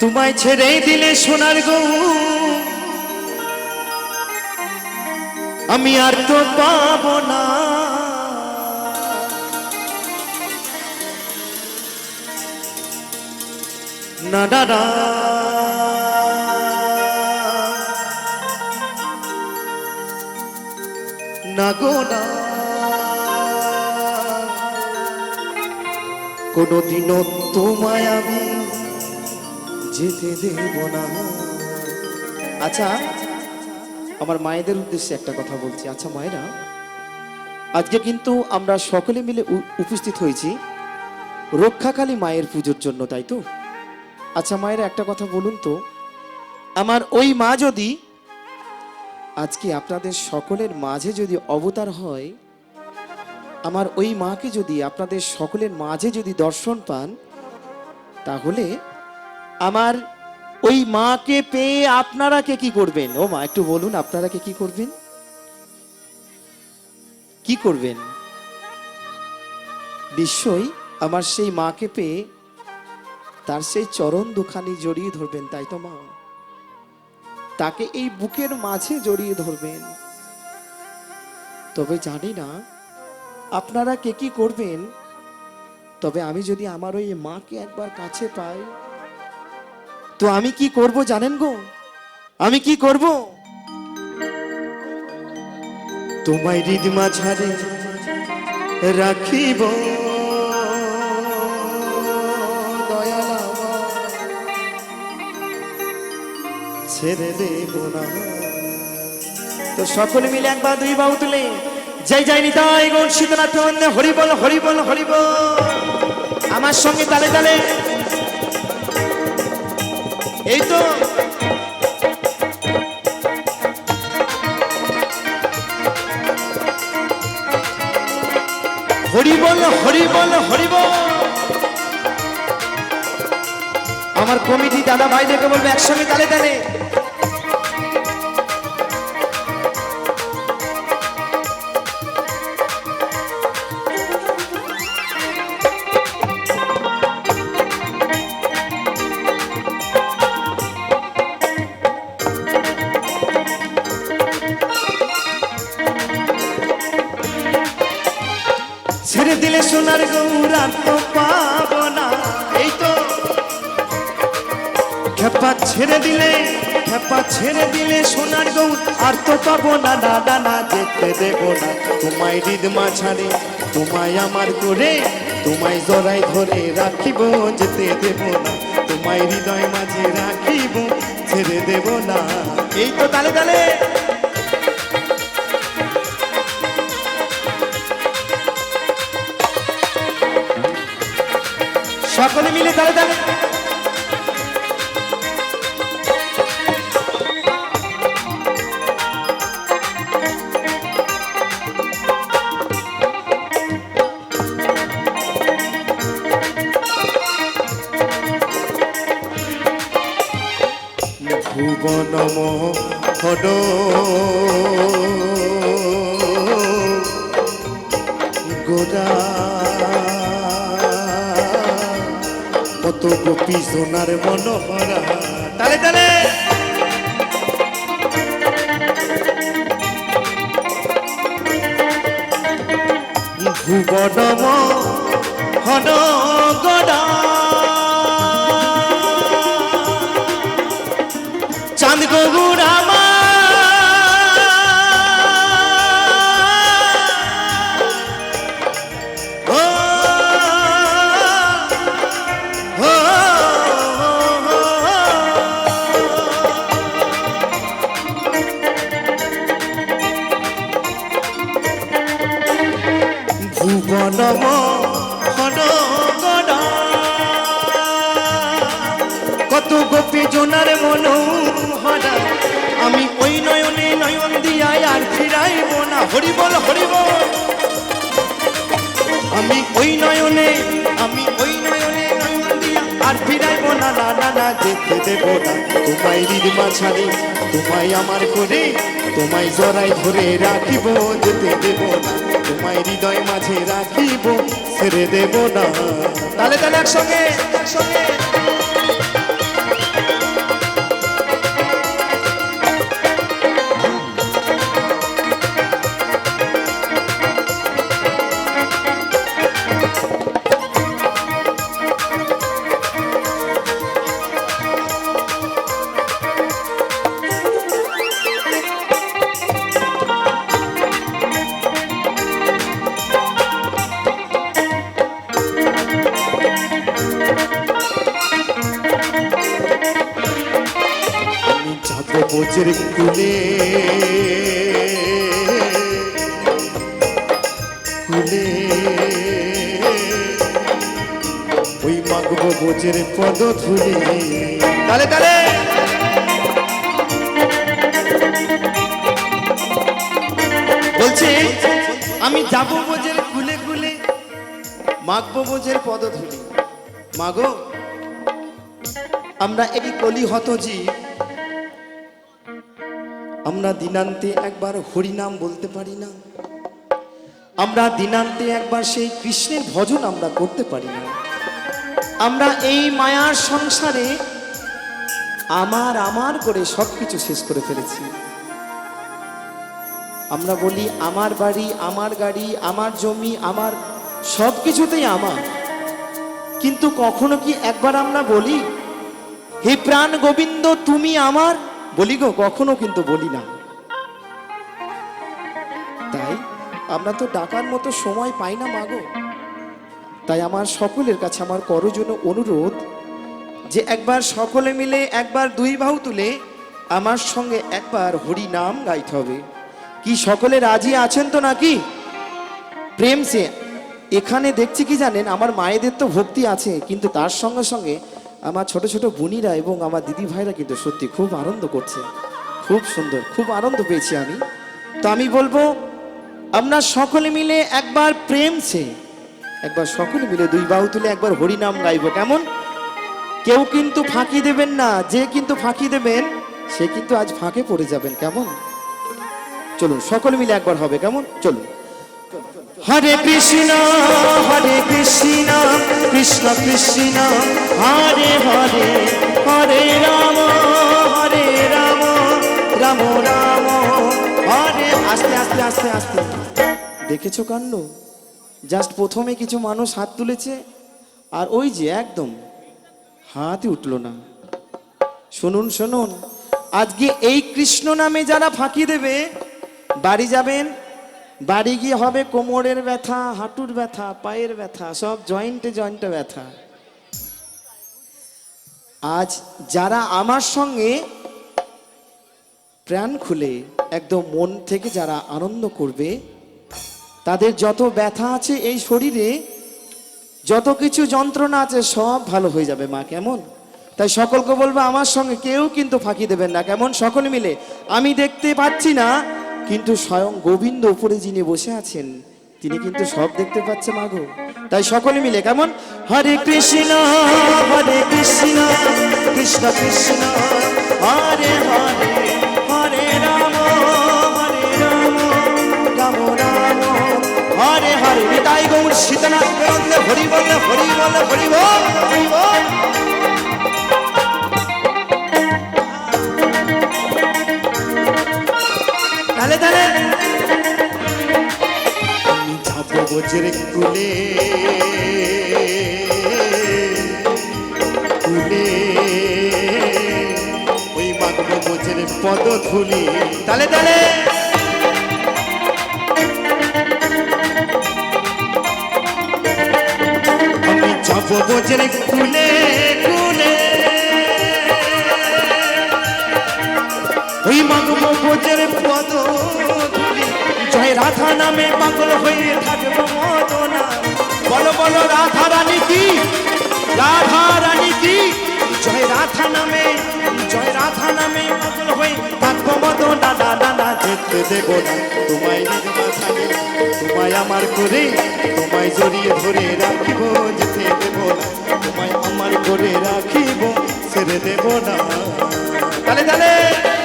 তোমায় ছেড়ে দিলে সোনার গৌ। আমি আর তো পাবো না। না না না। না গো, না। কোনোদিনও তোমায় আমি যেতে দেব না। আচ্ছা আমার মায়েদের উদ্দেশ্যে একটা কথা বলছি। আচ্ছা মায়েরা, আজকে কিন্তু আমরা সকলে মিলে উপস্থিত হয়েছি রক্ষাকালী মায়ের পুজোর জন্য, তাই তো? আচ্ছা মায়েরা, একটা কথা বলুন তো। আমার ওই মা যদি, আজকে আপনাদের সকলের মাঝে যদি অবতার হয়, আমার ওই মাকে যদি আপনাদের সকলের মাঝে যদি দর্শন পান, তাহলে আমার ওই মাকে পেয়ে আপনারা কে কি করবেন? ও মা, একটু বলুন, আপনারা কে কি করবেন? কি করবেন? নিশ্চয়ই আমার সেই মাকে পেয়ে তার সেই চরণ দুখানি জড়িয়ে ধরবেন, তাই তো মা? তাকে এই বুকের মাঝে জড়িয়ে ধরবেন। তবে জানি না আপনারা কে কি করবেন? তবে আমি যদি আমার ওই মাকে একবার কাছে পাই তো আমি কি করব জানেন গো? আমি কি করব? তোমায় হৃদ মাঝারে রাখিব। ছেড়ে দেব না। তো সকলে মিলে একবার দুই বাবু তুলে, যাই যাই নিতাই গণ শীতনাথ বন্দে হরি বল হরি বল হরি আমার সঙ্গে তালে তালে এই তো। হরি বল হরি বল হরি বল আমার কমিটি দাদা ভাইদেরকে বলবে একসঙ্গে তালে তালে। দিলে সোনার গৌরা তো পাবো না। এই তো। খেপা ছেড়ে দিলে, খেপা ছেড়ে দিলে সোনার গৌর আর তো পাবো না। দাদা না যেতে দেব না। তোমায় হৃদ মাঝারে, তোমায় আমার করে, তোমায় জড়াই ধরে রাখিব, যেতে দেব না। তোমায় হৃদয় মাঝে রাখিব, ছেড়ে দেব না। এই তো তালে তালে। সকলে মিলে তালে তালে ভুবন মোহন। গোরা কত গোপী সোনার মনোহরা। তালে তালে। ভুবনম হন গোরা ভুবন হন কত গোপী জোনার মন হরা আমি ওই নয়নে নয়ন দিয়াই আর ফিরাইব না। হরি বল হরি বল আমি ওই নয়নে, আমি ওই নয়নে যেতে দেব না। তোমায় হৃদ ছাড়ে তোমায় আমার করে তোমায় জড়াই ধরে রাখিব, যেতে দেব না। তোমায় হৃদয় মাঝে রাখিব, ছেড়ে দেব না। তাহলে তাহলে একসঙ্গে একসঙ্গে। বোঝের কুলে। ওই মাগবো বোঝের পদ ধুলে। তালে তালে। বলছি, আমি যাব বোঝের কুলে কুলে। মাগবো বোঝের পদ ধুলি। মাগো, আমরা এই কলি হত জীব। আমরা দিনান্তে একবার হরিনাম বলতে পারি না। আমরা দিনান্তে একবার সেই কৃষ্ণের ভজন আমরা করতে পারি না। আমরা এই মায়ার সংসারে আমার আমার করে সব কিছু শেষ করে ফেলেছি। আমরা বলি, আমার বাড়ি, আমার গাড়ি, আমার জমি, আমার সব কিছুতেই আমার। কিন্তু কখনো কি একবার আমরা বলি, হে প্রাণ গোবিন্দ, তুমি আমার বলি গো, কখনো কিন্তু বলি না। তাই আমরা তো ডাকার মতো সময় পাই না মাগো তাই আমার সকলের কাছে আমার করজন্য অনুরোধ যে একবার সকলে মিলে একবার দুই বাহু তুলে আমার সঙ্গে একবার হরি নাম গাইতে হবে। কি সকলে রাজি আছেন তো নাকি? প্রেম সে, এখানে দেখছি কি জানেন, আমার মায়েদের তো ভক্তি আছে, কিন্তু তার সঙ্গে সঙ্গে আমার ছোট ছোট বোনিরা এবং আমার দিদি ভাইরা কিন্তু সত্যি খুব আনন্দ করছে। খুব সুন্দর, খুব আনন্দ পেয়েছি আমি। তো আমি বলব, আমরা সকলে মিলে একবার প্রেম সে একবার সকলে মিলে দুই বাহু তুলে একবার হরিনাম গাইবো, কেমন? কেউ কিন্তু ফাঁকি দেবেন না, যে কিন্তু ফাঁকি দেবেন, সে কিন্তু আজ ফাঁকে পড়ে যাবেন, কেমন? চলুন, সকলে মিলে একবার হবে, কেমন? চলুন। হরে কৃষ্ণ হরে কৃষ্ণ কৃষ্ণ কৃষ্ণ, হরে হরে হরে রাম হরে রাম রাম রাম, হরে আস্তে আস্তে আস্তে আস্তে। দেখেছ কাণ্ড? জাস্ট প্রথমে কিছু মানুষ হাত তুলেছে, আর ওই যে একদম হাতই উঠল না। শুনুন শুনুন, আজকে এই কৃষ্ণ নামে যারা ফাঁকি দেবে, বাড়ি যাবেন বাড়ি গিয়ে হবে কোমরের ব্যথা, হাঁটুর ব্যথা, পায়ের ব্যথা, সব জয়েন্টে জয়েন্টে ব্যথা। আজ যারা আমার সঙ্গে প্রাণ খুলে, একদম মন থেকে যারা আনন্দ করবে, তাদের যত ব্যথা আছে এই শরীরে, যত কিছু যন্ত্রণা আছে, সব ভালো হয়ে যাবে মা, কেমন? তাই সকলকে বলব, আমার সঙ্গে কেউ কিন্তু ফাঁকি দেবেন না, কেমন? সকলে মিলে। আমি দেখতে পাচ্ছি না কিন্তু স্বয়ং গোবিন্দ উপরে যিনি বসে আছেন, তিনি কিন্তু সব দেখতে পাচ্ছে মাগো তাই সকলে মিলে কেমন? হরে কৃষ্ণ হরে কৃষ্ণ কৃষ্ণ কৃষ্ণ, হরে হরে হরে রাম হরে রাম রাম রাম, হরে হরে। নিতাই গৌর সীতনাথ হরি বল হরি বল হরি বল। বজ্রে কুলে কুলে। ওই মাগবো বজ্রে পদ ধুলি তালে তালে। কুলে কুলে। ওই মাগবো বোঝের পদ রাধা নামে পাগল হয়ে থাকব মদনা। বলো বলো, রাধা রানী কি? রাধা রানী কি? জয় রাধা নামে, জয় রাধা নামে পাগল হয়ে থাকব মদনা। না না না, যেতে দেবো না। তোমায় নিজ মাথায় তোমায় আমার করে, তোমায় জড়িয়ে ধরে রাখিব, যেতে দেবো না। তোমায় আমার করে রাখিব, ছেড়ে দেবো না। তালে তালে।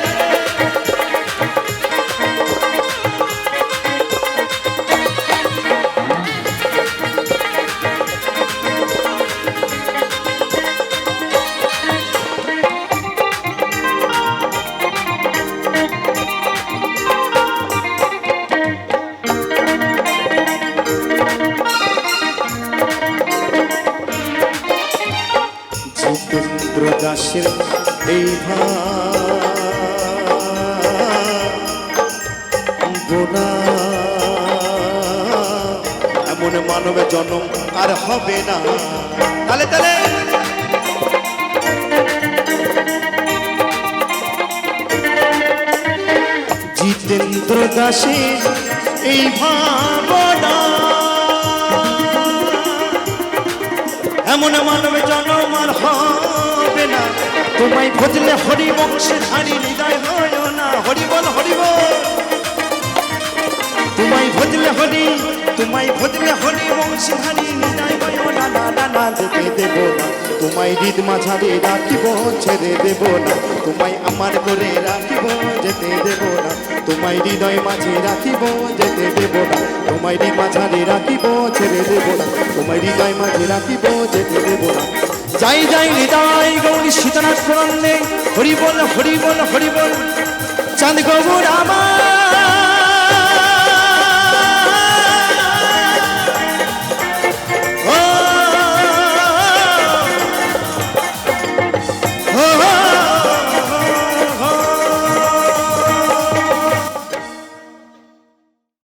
জিতেন্দ্র দাসের এই ভাবনা। এমন মানবে জন্ম আর হবে না। তালে তালে। দাসী এই ভাবনা। এমন মানব জনম আর হবে তোমায় ভজলে হরি বংশে ধারি হৃদয় হয় না। হরি বল হরি বল। তোমায় ভজলে হরি, তোমায় ভজলে হরি বংশে ধারি হৃদয় হয় না। না না না যেতে দেব তোমায় হৃদ মাঝারে রাখিব, ছেড়ে দেব না। তোমায় আমার করে রাখিব, যেতে দেব না। তোমায় হৃদয় মাঝে রাখিব, যেতে দেব না। তোমায় হৃদ মাঝারে রাখিব, ছেড়ে দেব না। তোমায় হৃদয় মাঝে রাখিব, যেতে দেব না। যাই যাই নিদাই গৌরী সীতানাথ প্রণন্দে হরিবল হরিবল হরিবল। হরি বল চাঁদ গৌর আমার